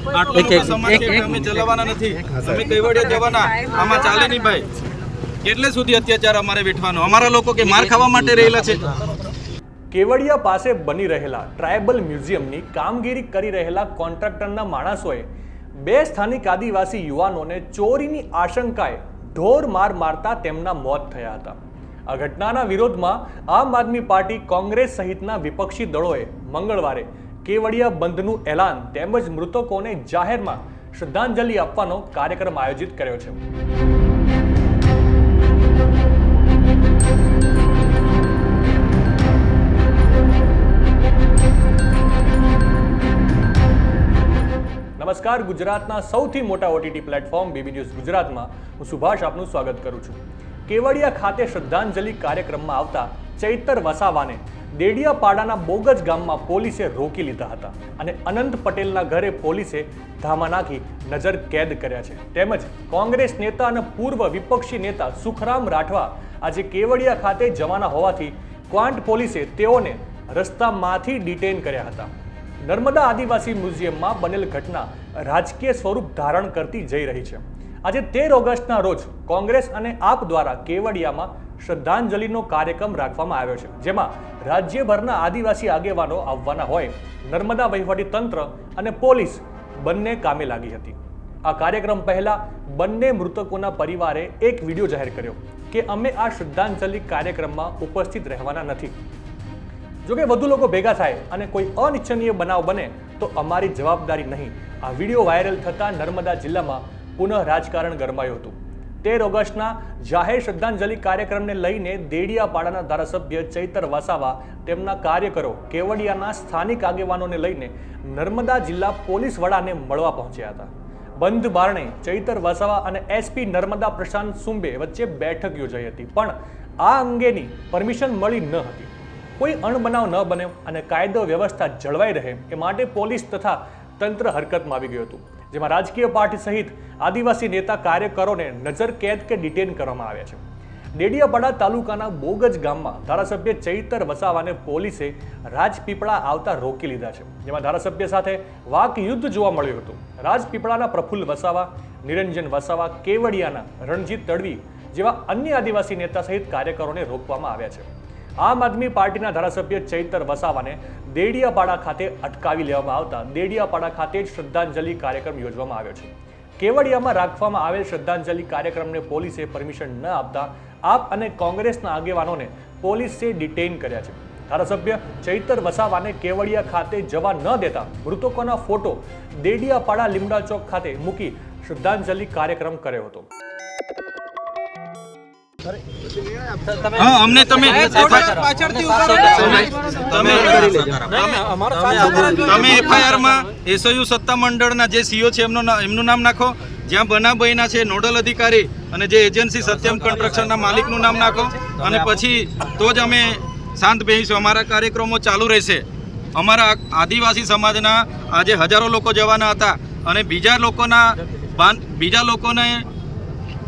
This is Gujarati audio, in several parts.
આટલો મોટો સમાજ છે અમે ચલાવવાના નથી. અમે કઈવડિયા જવાના. આમાં ચાલે નહીં ભાઈ. કેટલે સુધી અત્યાચાર અમારે વેઠવાનો. અમારા લોકો કે માર ખાવા માટે રહેલા છે. કેવડિયા પાસે બની રહેલા ટ્રાયબલ મ્યુઝિયમની કામગીરી કરી રહેલા કોન્ટ્રાક્ટરના માણસોએ બે સ્થાનિક આદિવાસી યુવાનોને ચોરીની આશંકાએ ઢોર માર મારતા તેમના મોત થયા હતા. આ ઘટનાના વિરોધમાં આમ આદમી પાર્ટી કોંગ્રેસ સહિતના વિપક્ષી દળોએ મંગળવારે કેવડિયા બંધનું એલાન તેમજ મૃતકોને જાહેરમાં શ્રદ્ધાંજલિ આપવાનો કાર્યક્રમ આયોજિત કર્યો છે. નમસ્કાર, ગુજરાતના સૌથી મોટા ઓટીટી પ્લેટફોર્મ બીબી ન્યૂઝ ગુજરાતમાં હું સુભાષ આપનું સ્વાગત કરું છું. કેવડિયા ખાતે શ્રદ્ધાંજલિ કાર્યક્રમમાં આવતા ચૈતર વસાવાને દેડિયાપાડાના બોગજ ગામમાં પોલીસે રોકી લીધા હતા અને અનંત પટેલના ઘરે પોલીસે ધામા નાખી નજર કેદ કર્યા છે. તેમજ કોંગ્રેસ નેતા અને પૂર્વ વિપક્ષી નેતા સુખરામ રાઠવા આજે કેવડિયા ખાતે જવાના હોવાથી ક્વાંટ પોલીસે તેઓને રસ્તામાંથી ડિટેન કર્યા હતા. નર્મદા આદિવાસી મ્યુઝિયમમાં બનેલ ઘટના રાજકીય સ્વરૂપ ધારણ કરતી જઈ રહી છે. આજે તેર ઓગસ્ટના રોજ કોંગ્રેસ અને આપ દ્વારા કેવડિયામાં શ્રદ્ધાંજલિનો કાર્યક્રમ રાખવામાં આવ્યો છે, જેમાં રાજ્યભરના આદિવાસી આગેવાનો આવવાના હોય, નર્મદા વહીવટી તંત્ર અને પોલીસ બંને કામે લાગી હતી. આ કાર્યક્રમ પહેલા બંને મૃતકોના પરિવારે એક વીડિયો જાહેર કર્યો કે અમે આ શ્રદ્ધાંજલિ કાર્યક્રમમાં ઉપસ્થિત રહેવાના નથી. જોકે વધુ લોકો ભેગા થાય અને કોઈ અનિચ્છનીય બનાવ બને તો અમારી જવાબદારી નહીં. આ વીડિયો વાયરલ થતાં નર્મદા જિલ્લામાં પુનઃ રાજકારણ ગરમાયું હતું. તેર ઓગસ્ટના જાહેર શ્રદ્ધાંજલિ કાર્યક્રમને લઈને દેડિયાપાડાના ધારાસભ્ય ચૈતર વસાવા તેમના કાર્યકરો કેવડિયાના સ્થાનિક આગેવાનોને લઈને નર્મદા જિલ્લા પોલીસ વડાને મળવા પહોંચ્યા હતા. બંધ બારણે ચૈતર વસાવા અને એસપી નર્મદા પ્રશાંત સુંબે વચ્ચે બેઠક યોજાઈ હતી, પણ આ અંગેની પરમિશન મળી ન હતી. કોઈ અણબનાવ ન બને અને કાયદો વ્યવસ્થા જળવાઈ રહે એ માટે પોલીસ તથા તંત્ર હરકતમાં આવી ગયું હતું. જેમાં રાજકીય પાર્ટી સહિત આદિવાસી નેતા કાર્યકરોને નજર કેદ કે ડિટેન કરવામાં આવ્યા છે. ડેડિયાપાડા તાલુકાના બોગજ ગામમાં ધારાસભ્ય ચૈતર વસાવાને પોલીસે રાજપીપળા આવતા રોકી લીધા છે. જેમાં ધારાસભ્ય સાથે વાક યુદ્ધ જોવા મળ્યું હતું. રાજપીપળાના પ્રફુલ્લ વસાવા, નિરંજન વસાવા, કેવડિયાના રણજીત તડવી જેવા અન્ય આદિવાસી નેતા સહિત કાર્યકરોને રોકવામાં આવ્યા છે. આમ આદમી પાર્ટીના ધારાસભ્ય ચૈતર વસાવાને દેડિયાપાડા ખાતે અટકાવી લેવામાં આવતા દેડિયાપાડા ખાતે જ શ્રદ્ધાંજલિ કાર્યક્રમ યોજવામાં આવ્યો છે. કેવડિયામાં રાખવામાં આવેલ શ્રદ્ધાંજલિ કાર્યક્રમને પોલીસે પરમિશન ન આપતા આપ અને કોંગ્રેસના આગેવાનોને પોલીસે ડિટેઇન કર્યા છે. ધારાસભ્ય ચૈતર વસાવાને કેવડિયા ખાતે જવા ન દેતા મૃતકોના ફોટો દેડિયાપાડા લીમડા ચોક ખાતે મૂકી શ્રદ્ધાંજલિ કાર્યક્રમ કર્યો હતો. હા અમને તમે તમે એફઆઈઆરમાં એસઓયુ સત્તા મંડળના જે સીઓ છે એમનું એમનું નામ નાખો. જ્યાં બનાવ બન્યા છે નોડલ અધિકારી અને જે એજન્સી સત્યમ કન્સ્ટ્રક્શનના માલિકનું નામ નાખો. અને પછી તો જ અમે શાંત બેસીશું અમારા કાર્યક્રમો ચાલુ રહેશે. અમારા આદિવાસી સમાજના આજે હજારો લોકો જવાના હતા અને બીજા લોકોના બીજા લોકોને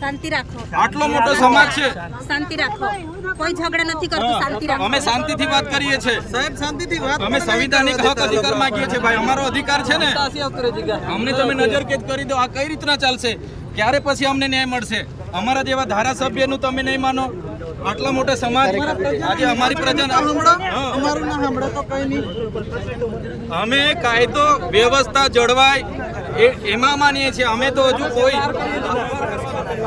શાંતિ રાખો. આટલો મોટો સમાજ છે. શાંતિ રાખો. કોઈ ઝઘડા નથી કરતું શાંતિ રાખો. અમે શાંતિથી વાત કરીએ છીએ. સાહેબ શાંતિથી વાત અમે સંવિધાનિક હક અધિકાર માંગીએ છીએ ભાઈ. અમારો અધિકાર છે ને. અમને તમે નજર કેદ કરી દો. આ કઈ રીતના ચાલશે? ક્યારે પછી અમને ન્યાય મળશે? અમારા જેવા ધારાસભ્યનું તમે નહીં માનો? આટલા મોટા સમાજ? આજે અમારી પ્રજા અમે કાયદો વ્યવસ્થા જળવાય એ એમાં માનીએ છીએ. અમે તો હજુ કોઈ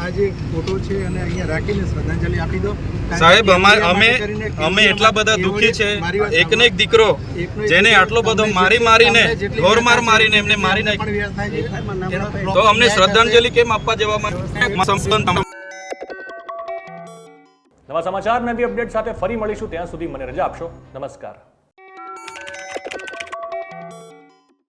આ જે ફોટો છે અને અહીંયા રાખીને શ્રદ્ધાંજલિ આપી દો. સાહેબ અમે અમે એટલા બધા દુઃખી છે. મારી વાત એક દીકરો જેને આટલો બધો મારી મારીને અમને જેટલી ઢોર માર વ્યથા મારીને એમને મારી નાખી તો અમને શ્રદ્ધાંજલિ કેમ આપવા જવામાં નવા સમાચાર નવી અપડેટ સાથે ફરી મળીશું. ત્યાં સુધી મને રજા આપશો. નમસ્કાર.